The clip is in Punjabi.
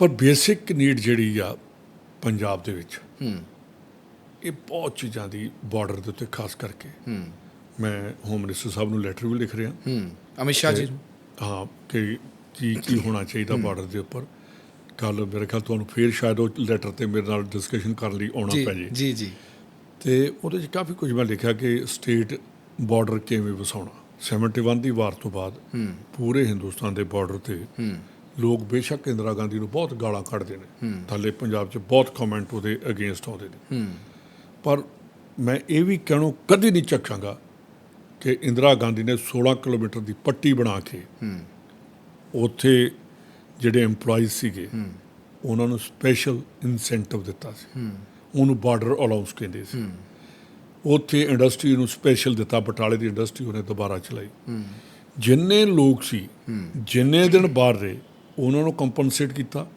ਪਰ ਬੇਸਿਕ ਨੀਡ ਜਿਹੜੀ ਆ ਪੰਜਾਬ ਦੇ ਵਿੱਚ ਹੂੰ। ਇਹ ਬਹੁਤ ਚੀਜ਼ਾਂ ਦੀ ਬਾਰਡਰ ਦੇ ਉੱਤੇ ਖਾਸ ਕਰਕੇ ਹੂੰ। ਮੈਂ ਹੋਮ ਮਿਨਿਸਟਰ ਸਾਹਿਬ ਨੂੰ ਲੈਟਰ ਵੀ ਲਿਖ ਰਿਹਾ। ਹੂੰ। ਅਮਿਤ ਸ਼ਾਹ ਜੀ। ਹਾਂ ਕਿ ਕੀ ਕੀ ਹੋਣਾ ਚਾਹੀਦਾ ਬਾਰਡਰ ਦੇ ਉੱਪਰ? ਕੱਲ ਮੇਰੇ ਖਿਆਲ ਤੁਹਾਨੂੰ ਫੇਰ ਸ਼ਾਇਦ ਉਹ ਲੈਟਰ ਤੇ ਮੇਰੇ ਨਾਲ ਡਿਸਕਸ਼ਨ ਕਰਨ ਲਈ ਆਉਣਾ ਪੈ ਜੇ। ਜੀ ਜੀ। ਤੇ ਉਹਦੇ 'ਚ ਕਾਫੀ ਕੁਝ ਮੈਂ ਲਿਖਿਆ ਕਿ ਸਟੇਟ ਬਾਰਡਰ ਕਿਵੇਂ ਵਸਾਉਣਾ। 71 ਦੀ ਵਾਰ ਤੋਂ ਬਾਅਦ ਹੂੰ। ਪੂਰੇ ਹਿੰਦੁਸਤਾਨ ਦੇ ਬਾਰਡਰ ਤੇ ਹੂੰ। ਲੋਕ ਬੇਸ਼ੱਕ ਇੰਦਰਾ ਗਾਂਧੀ ਨੂੰ ਬਹੁਤ ਗਾਲਾਂ ਕੱਢਦੇ ਨੇ। ਥੱਲੇ ਪੰਜਾਬ 'ਚ ਬਹੁਤ ਕਮੈਂਟ ਉਹਦੇ ਅਗੇਂਸਟ ਆਉਂਦੇ ਨੇ। ਪਰ ਮੈਂ ਇਹ ਵੀ ਕਹਿਣੋਂ ਕਦੀ ਨਹੀਂ ਚੱਕਾਂਗਾ ਕਿ ਇੰਦਰਾ ਗਾਂਧੀ ਨੇ 16 ਕਿਲੋਮੀਟਰ ਦੀ ਪੱਟੀ ਬਣਾ ਕੇ ਉੱਥੇ ਜਿਹੜੇ EMPLOYEES ਸੀਗੇ ਉਹਨਾਂ ਨੂੰ ਸਪੈਸ਼ਲ ਇਨਸੈਂਟਿਵ ਦਿੱਤਾ ਸੀ। ਉਹਨੂੰ ਬਾਰਡਰ ਅਲਾਉਂਸ ਕਹਿੰਦੇ ਸੀ। ਉੱਥੇ ਇੰਡਸਟਰੀ ਨੂੰ ਸਪੈਸ਼ਲ ਦਿੱਤਾ ਬਟਾਲੇ ਦੀ ਇੰਡਸਟਰੀ ਉਹਨੇ ਦੁਬਾਰਾ ਚਲਾਈ। ਜਿੰਨੇ ਲੋਕ ਸੀ ਜਿੰਨੇ ਦਿਨ ਬਾਹਰ ਰਹੇ ਉਹਨਾਂ ਨੂੰ ਕੰਪਨਸੇਟ ਕੀਤਾ।